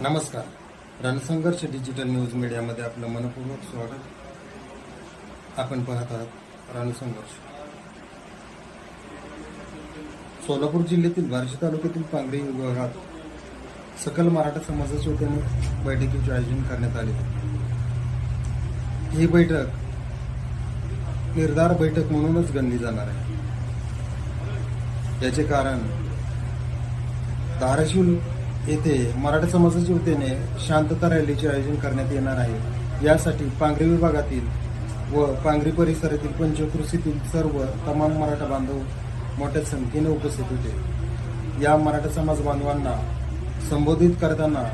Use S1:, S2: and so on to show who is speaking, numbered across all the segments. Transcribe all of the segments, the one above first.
S1: नमस्कार. रणसंघर्ष digital news मीडियामध्ये आपलं मनपूर्वक स्वागत. आपण पाहत आहात रणसंघर्ष. सोलापूर जिल्ह्यातील बार्शी तालुक्यातील पांगरी विभागात सकल मराठा समाजाच्या वतीने बैठकीचे आयोजन करण्यात आले. ही बैठक निर्धार बैठक म्हणूनच गणली जाणार आहे. याचे कारण धाराशिव येथे मराठा समाजाच्या वतीने शांतता रॅलीचे आयोजन करण्यात येणार आहे. यासाठी पांगरी विभागातील व पांगरी परिसरातील पंचकृषीतील सर्व तमाम मराठा बांधव मोठ्या संख्येने उपस्थित होते. या मराठा समाज बांधवांना संबोधित करताना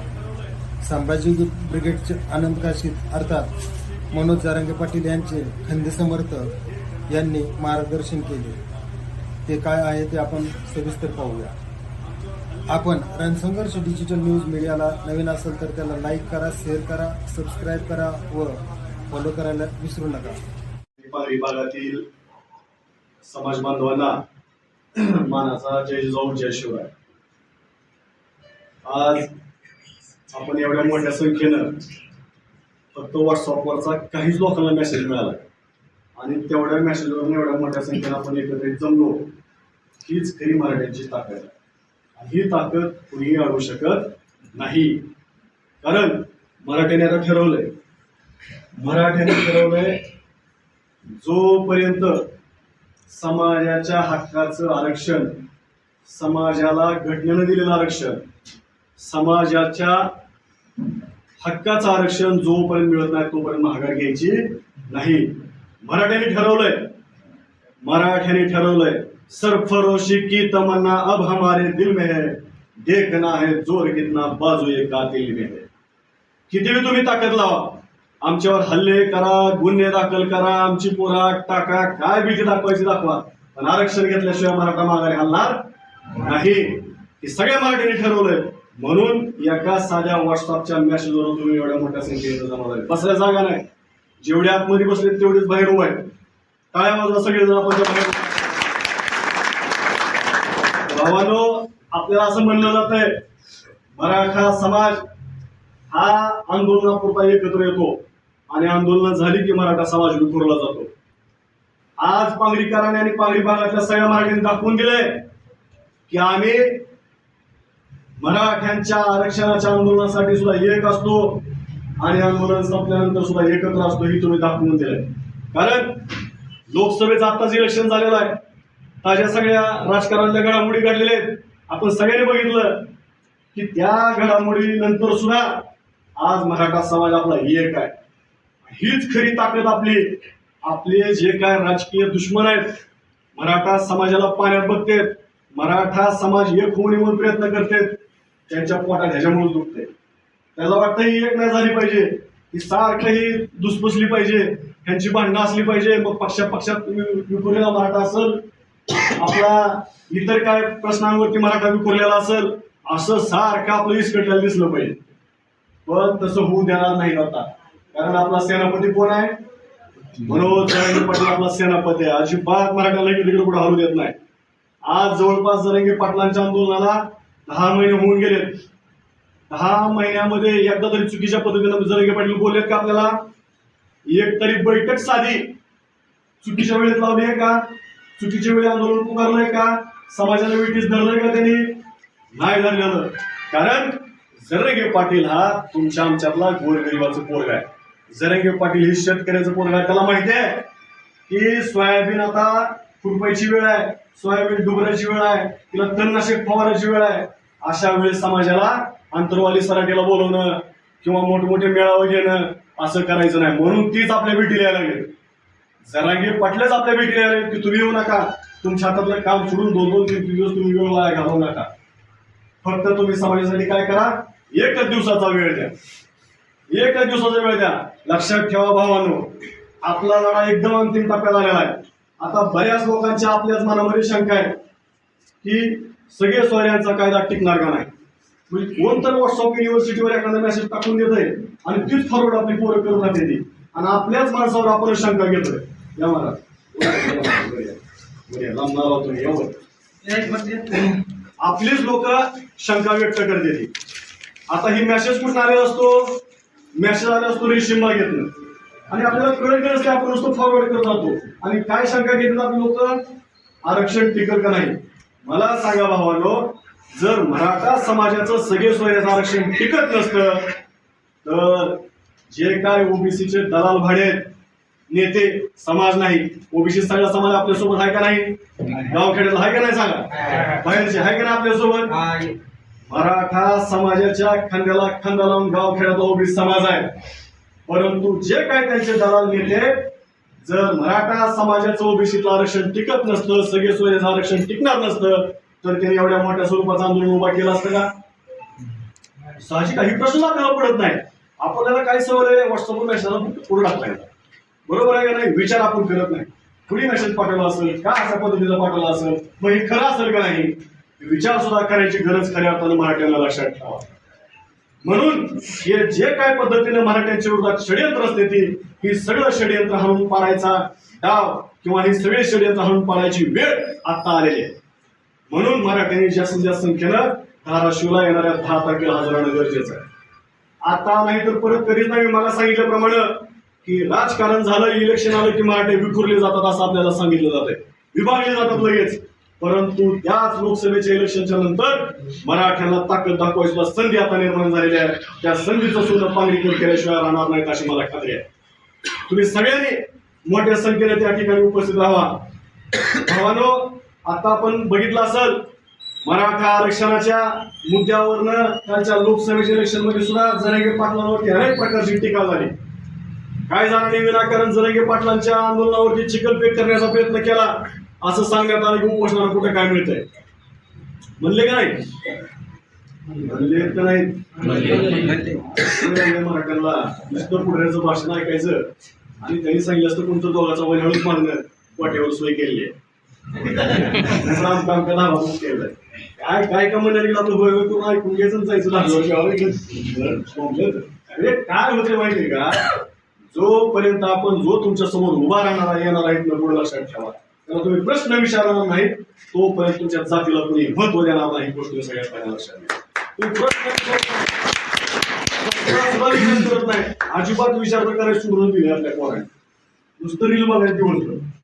S1: संभाजी ब्रिगेडचे आनंद काशीत अर्थात मनोज जारंगे पाटील यांचे खंदे समर्थक यांनी मार्गदर्शन केले. ते काय आहे ते आपण सविस्तर पाहूया. आपण रणसंघर्ष डिजिटल न्यूज मीडियाला नवीन असेल तर त्याला लाईक करा शेअर करा सबस्क्राईब करा व फॉलो करायला विसरू नका.
S2: पांगरी भागातील समाज बांधवांना मानाचा जय जाऊ जय शिवराय. आज आपण एवढ्या मोठ्या संख्येनं फक्त व्हॉट्सअपवरचा काहीच लोकांना मेसेज मिळाला आणि तेवढ्या मेसेजवर एवढ्या मोठ्या संख्येनं आपण एकत्रित जमलो हीच खरी मराठ्यांची ताकद आहे. ही ताकद कुणीही आणू शकत नाही. कारण मराठ्याने आता ठरवलंय. मराठ्याने ठरवलंय जोपर्यंत समाजाच्या हक्काचं आरक्षण समाजाला घटनेनं दिलेलं आरक्षण समाजाच्या हक्काचं आरक्षण जोपर्यंत मिळत नाही तोपर्यंत माघार घ्यायची नाही. मराठ्याने ठरवलंय. मराठ्याने ठरवलंय सरफरोशी की तमन्ना अब हमारे दिल में है। देखना है जोर कितना बाजू ये कातिल में है। किती बी तुम्ही ताकद लावा आमच्यावर हल्ले करा गुन्हे दाखल करा आमची पोराट टाका काय भीती दाखवायची दाखवा। पण आरक्षण घेतल्याशिवाय मराठा माघारी हलणार नाही? हे सगळ्या मराठीने ठरवलंय. म्हणून एका साध्या व्हॉट्सअपच्या मेसेजवरून तुम्ही एवढ्या मोठ्या संख्येने जमा झाले. बसल्या जागा नाही. जेवढ्या आतमध्ये बसले तेवढेच बाहेर उभे आहेत. टाळ्या वाजवा सगळेजण आपण भावानो आपल्याला असं म्हणलं जात आहे मराठा समाज हा आंदोलनापुरता एकत्र येतो आणि आंदोलन झाली की मराठा समाज विखुरला जातो. आज पांगरीकरांनी आणि पांगरी भागातल्या सगळ्या मराठ्यांनी दाखवून दिले की आम्ही मराठ्यांच्या आरक्षणाच्या आंदोलनासाठी सुद्धा एक असतो आणि आंदोलन संपल्यानंतर सुद्धा एकत्र असतो ही तुम्ही दाखवून दिलंय. कारण लोकसभेचं आत्ताच इलेक्शन झालेलं आहे. ताज्या सगळ्या राजकारणातल्या घडामोडी घडलेल्या आहेत. आपण सगळ्यांनी बघितलं की त्या घडामोडी नंतर सुद्धा आज मराठा समाज आपला एक आहे. हीच खरी ताकद आपली आपले जे काय राजकीय दुश्मन आहेत मराठा समाजाला पाण्यात बघतेत मराठा समाज एक होऊन येऊन प्रयत्न करतेत त्यांच्या पोटात ह्याच्यामुळे दुखते त्याला वाटतं ही एक नाही झाली पाहिजे. ही सारखं ही दुसपसली पाहिजे. ह्यांची भांडणं असली पाहिजे. मग पक्षा पक्षात विखुरलेला मराठा असेल आपला इतर काय प्रश्नांवरती मराठा विखुरलेला असेल असं सारखं आपलं इसकटलेलं दिसलं पाहिजे. पण तसं होऊ देणार नाही आता. कारण आपला सेनापती कोण आहे? मनोज जरंगे पाटील आपला सेनापती आहे. अजिबात मराठ्याला तिकडे कुठे हलू देत नाही. आज जवळपास जरंगे पाटलांच्या आंदोलनाला दहा महिने होऊन गेलेत. दहा महिन्यामध्ये एकदा तरी चुकीच्या पद्धतीनं जरंगे पाटील बोललेत का आपल्याला? एक तरी बैठक साधी. चुकीच्या वेळेत लावली आहे का? चुकीच्या वेळी आंदोलन पुकारलंय का? समाजाला वेटीस धरलंय का त्यांनी? नाही धरलेलं कारण जरंगे पाटील हा तुमच्या आमच्यातला गोरगरिबाचं पोरगा आहे. जरंगे पाटील हे शेतकऱ्याचं पोरगा आहे. त्याला माहिती आहे की सोयाबीन आता खुरपायची वेळ आहे. सोयाबीन डुबरायची वेळ आहे. तिला तणनाशक फवारायची वेळ आहे. अशा वेळेस समाजाला अंतरवाली सराटीला बोलवणं किंवा मोठमोठे मेळावे घेणं असं करायचं नाही. म्हणून तीच आपल्या भेटीला यायला लागेल. जरांगे पाटलेच आपल्या भेटीला आले. की तुम्ही येऊ नका. तुमच्या हातातलं काम सोडून दोन दोन तीन तीन दिवस तुम्ही वेळ वाया घालवू नका. फक्त तुम्ही समाजासाठी काय करा? एकच दिवसाचा वेळ द्या. एकच दिवसाचा वेळ द्या. लक्षात ठेवा भावानो. आपला लढा एकदम अंतिम टप्प्यात आलेला आहे. आता बऱ्याच लोकांच्या आपल्याच मनामध्ये शंका आहे की सगळे सोयऱ्यांचा कायदा टिकणार का नाही? म्हणजे कोण तर व्हॉट्सअप युनिव्हर्सिटीवर एखादा मेसेज टाकून देत आहे आणि तीच फॉरवर्ड आपली पोरं करून राहते ती. आणि आपल्याच माणसावर आपण शंका घेतोय. या महाराज आपलीच लोक शंका व्यक्त करते ती आता ही मेसेज कुठून आलेला असतो? मेसेज आला असतो रेशीम घेतलं. आणि आपल्याला कळत नसते आपण नुसतं फॉरवर्ड करत जातो आणि काय शंका घेतात आपली लोक? आरक्षण टिकल का नाही? मला सांगा भावानो जर मराठा समाजाचं सगळे सोयऱ्याचं आरक्षण टिकत नसतं तर जे काय ओबीसीचे दलाल भाडे नेते समाज नाही. ओबीसी सगळा समाज आपल्यासोबत आहे का नाही? गावखेड्याला आहे का नाही सांगा? बाहेरचे आहे का नाही आपल्यासोबत मराठा समाजाच्या खांद्याला खांदा लावून गावखेड्याचा ओबीसी समाज आहे. परंतु जे काय त्यांचे दलाल नेते जर मराठा समाजाचं ओबीसीतलं आरक्षण टिकत नसतं सगळे सोयचं आरक्षण टिकणार नसतं तर त्यांनी एवढ्या मोठ्या स्वरूपाचं आंदोलन उभा केलं असतं का? साहजिक काही प्रश्न आपल्याला पडत नाही. आपल्याला काय सवय व्हॉट्सअपवर मेसेज पुढे टाकता बरोबर आहे का नाही? विचार आपण करत नाही. कुणी मेसेज पाठवला असेल का अशा पद्धतीचा पाठवला असेल मग हे खरं असेल का नाही? विचार सुद्धा करायची गरज खऱ्या अर्थानं मराठ्यांना लक्षात ठेवा. म्हणून हे जे काय पद्धतीने मराठ्यांच्या विरोधात षडयंत्र असते ती ही सगळं षडयंत्र हाणून पाडायचा डाव किंवा हे सगळे षडयंत्र हाणून पाडायची वेळ आता आलेली आहे. म्हणून मराठ्यांनी जास्तीत जास्त संख्येनं धाराशिवला येणाऱ्या दहा तारखेला हजर राहणं गरजेचं आहे. आता नाही तर परत कधीच नाही. मला सांगितल्याप्रमाणे की राजकारण झालं इलेक्शन आलं की मराठे विखुरले जातात असं आपल्याला सांगितलं जातंय. विभागले जातात लगेच. परंतु त्याच लोकसभेच्या इलेक्शनच्या नंतर मराठ्यांना ताकद दाखवायची संधी आता निर्माण झालेली आहे. त्या संधीचं सुद्धा पांगरीकर केल्याशिवाय राहणार नाहीत अशी मला खात्री आहे. तुम्ही सगळ्यांनी मोठ्या संख्येने त्या ठिकाणी उपस्थित राहा. भावानो आता आपण बघितलं असेल मराठा आरक्षणाच्या मुद्द्यावरनं कालच्या लोकसभेच्या इलेक्शनमध्ये सुद्धा जरांगे पाटलांवरती अनेक प्रकारची टीका झाली. काय जणांनी विनाकारण जरांगे पाटलांच्या आंदोलनावरती चिखलफेक करण्याचा प्रयत्न केला असं सांगण्यात आलं की उपोषणाला कुठे काय मिळतंय? म्हणले का नाही? म्हणले तर नाही. मराठ्यांना. नुसतं पुढऱ्याचं भाषण ऐकायचं. आणि त्यांनी सांगितलं असतं तुमचं दोघाचा वय हळूच मारणार वाटेवर सोय केली आहे. काम काम केलंय. काय काय का म्हणणार आपलं होय होय करून ऐकून घ्यायचं जायचं वर्ष अरे काय होते माहितीये का? जोपर्यंत आपण जो तुमच्यासमोर उभा राहणारा येणार आहे पुढे लक्षात ठेवा. त्याला तुम्ही प्रश्न विचारणार नाहीत तोपर्यंत तुमच्या जातीला कोणी महत्त्व देणार नाही गोष्ट सगळ्यात पहिल्या लक्षात घ्या. नाही. अजिबात विचार तर करायची सुरुवात दिली आपल्या पोरांनी. नुसतं रील बघायला दिवसभर